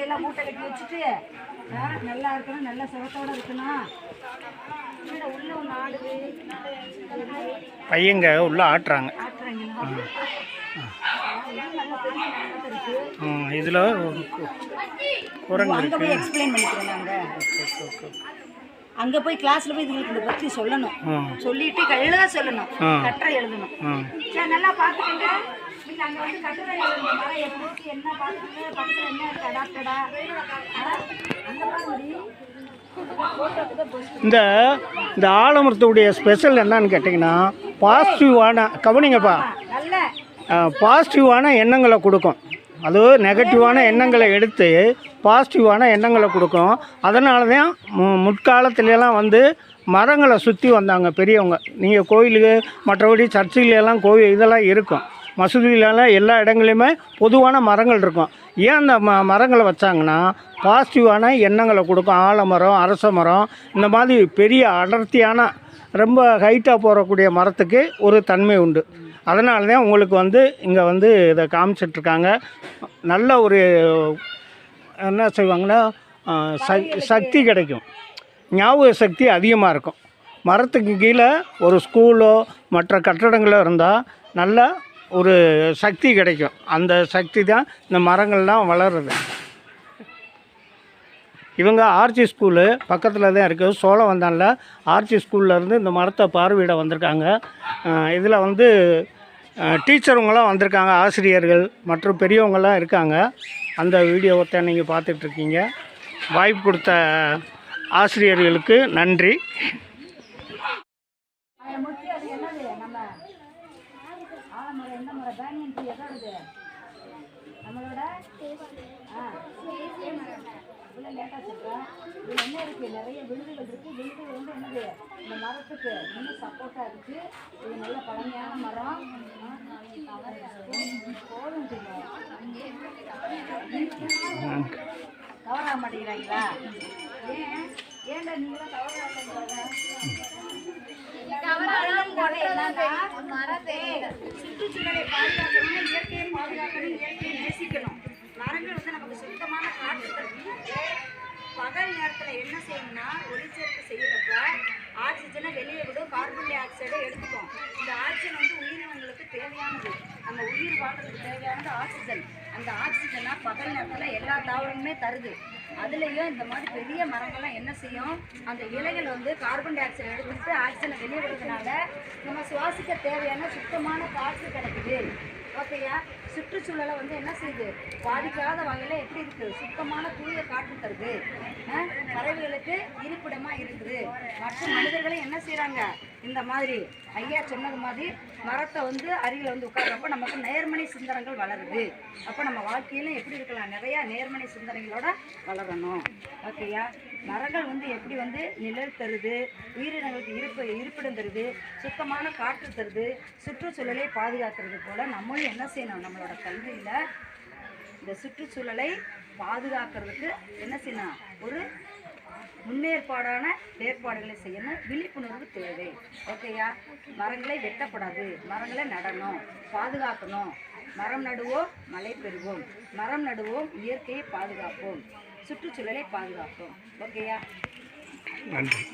குப்பையெல்லாம் மூட்டை கட்டி வச்சுட்டு நல்லா இருக்கணும் நல்ல சுகத்தோட இருக்கணும். கீழே உள்ள ஒன்று ஆடுது. பையங்க உள்ள ஆட்டுறாங்க. இதில் குரங்கு இருக்கு. எக்ஸ்பிளைன் பண்ணிக்கிறோம் அங்கே போய் கிளாஸில் போய் இதுங்களுக்கு இதை பற்றி சொல்லணும். சொல்லிட்டு எழுத சொல்லணும். கட்டுரை எழுதணும். நல்லா பார்த்துக்கங்க. இல்லை அங்கே வந்து கட்டுரை எழுதணும் மரம் எப்படி இருக்கு என்ன பார்த்துக்கங்க பக்கத்தில் என்ன இருக்கு? அடாப்டடா. அந்த மாதிரி ஃபோட்டோக்கு தான் போஸ்ட் இந்த இந்த ஆலமரத்துடைய ஸ்பெஷல் என்னன்னு கேட்டிங்கன்னா பாசிட்டிவான கவனிங்கப்பா. பாசிட்டிவான எண்ணங்களை கொடுக்கும். அது நெகட்டிவான எண்ணங்களை எடுத்து பாசிட்டிவான எண்ணங்களை கொடுக்கும். அதனால தான் முற்காலத்துலலாம் வந்து மரங்களை சுற்றி வந்தாங்க பெரியவங்க. நீங்கள் கோயிலுக்கு மற்றபடி சர்ச்சிலெல்லாம் கோயில் இதெல்லாம் இருக்கும். மசூதியிலலாம் எல்லா இடங்களையுமே பொதுவான மரங்கள் இருக்கும். ஏன் அந்த ம மரங்களை வச்சாங்கன்னா பாசிட்டிவான எண்ணங்களை கொடுக்கும். ஆலமரம் அரச மரம் இந்த மாதிரி பெரிய அடர்த்தியான ரொம்ப ஹைட்டாக போகக்கூடிய மரத்துக்கு ஒரு தன்மை உண்டு. அதனால தான் உங்களுக்கு வந்து இங்கே வந்து இதை காமிச்சிட்ருக்காங்க. நல்ல ஒரு என்ன செய்வாங்கன்னா சக்தி கிடைக்கும். ஞாபக சக்தி அதிகமாக இருக்கும். மரத்துக்கு கீழே ஒரு ஸ்கூலோ மற்ற கட்டடங்களோ இருந்தால் நல்லா ஒரு சக்தி கிடைக்கும். அந்த சக்தி தான் இந்த மரங்கள்லாம் வளருது. இவங்க ஆர்ச்சி ஸ்கூலு பக்கத்தில் தான் இருக்குது சோழவந்தானில் ஆர்ச்சி ஸ்கூல்லேருந்து இந்த மரத்தை பார்வையிட வந்திருக்காங்க. இதில் வந்து டீச்சருங்களாம் வந்திருக்காங்க ஆசிரியர்கள் மற்றும் பெரியவங்களாம் இருக்காங்க. அந்த வீடியோவை நீங்கள் பார்த்துட்ருக்கீங்க வாய்ப்பு கொடுத்த ஆசிரியர்களுக்கு நன்றி முக்கியம் அது என்னது நம்ம மரம் பேனியன் ட்ரீ எதாவது நம்மளோட? ஆ. இவ்வளோ லேட்டாக சொல்கிறேன் இதில் என்ன இருக்குது நிறைய விழுதுகள் இருக்குது விழுதுகள் வந்து என்னது? இந்த மரத்துக்கு இன்னும் சப்போர்ட்டாக இருக்குது இது நல்ல பழமையான மரம். போதும் கவர் ஆக மாட்டேங்கிறாங்களா ஏன்? ஏன்டா நீங்களாம் கவர் ஆக சுற்றுச்சூழலை பாதுகாக்கணும் இயற்கையை பாதுகாக்கணும் இயற்கையை நேசிக்கணும் மரங்கள் வந்து நமக்கு சுத்தமான காற்று தரும் பகல் நேரத்தில் என்ன செய்யணும்னா ஒளிச்சேர்க்கை செய்யறப்ப ஆக்சிஜனை வெளியே விடும் கார்பன் டை ஆக்சைடை எடுத்துக்கும் இந்த ஆக்சிஜன் வந்து உயிரினங்களுக்கு தேவையானது. அந்த உயிர் வாழ்றதுக்கு தேவையானது ஆக்சிஜன் அந்த ஆக்சிஜனாக பகல் நேரத்தில் எல்லா தாவரமுமே தருது. அதுலேயும் இந்த மாதிரி பெரிய மரங்கள்லாம் என்ன செய்யும்? அந்த இலைகள் வந்து கார்பன் டை ஆக்சைடு எடுத்துட்டு ஆக்சிஜனை வெளியே விடுறதுனால நம்ம சுவாசிக்க தேவையான சுத்தமான காற்று கிடைக்குது. ஓகேயா சுற்றுச்சூழலை வந்து என்ன செய்யுது பாதிக்காத வகையில் எப்படி இருக்குது சுத்தமான தூய காற்று தருது. பறவைகளுக்கு இருப்பிடமாக இருக்குது. மற்ற மனிதர்களும் என்ன செய்கிறாங்க இந்த மாதிரி ஐயா சொன்னது மாதிரி மரத்தை வந்து அருகில் வந்து உட்கார்றப்ப நமக்கு நேர்மணி சிந்தனைகள் வளருது. அப்போ நம்ம வாழ்க்கையில எப்படி இருக்கலாம்? நிறையா நேர்மணி சிந்தனைகளோட வளரணும். ஓகேயா? மரங்கள் வந்து எப்படி வந்து நிழல் தருது உயிரினங்களுக்கு இருப்பு இருப்பிடம் தருது சுத்தமான காற்று தருது சுற்றுச்சூழலை பாதுகாக்கிறது போல நம்மளும் என்ன செய்யணும்? நம்மளோட கல்வியில் இந்த சுற்றுச்சூழலை பாதுகாக்கிறதுக்கு என்ன செய்யணும்? ஒரு முன்னேற்பாடான ஏற்பாடுகளை செய்யணும். விழிப்புணர்வு தேவை. ஓகேயா மரங்களை வெட்டக்கூடாது. மரங்களை நடணும். பாதுகாக்கணும். மரம் நடுவோம் மழை பெறுவோம். மரம் நடுவோம் இயற்கையை பாதுகாப்போம். சுற்றுச்சூழலை பாதுகாப்போம். ஓகேயா? நன்றி.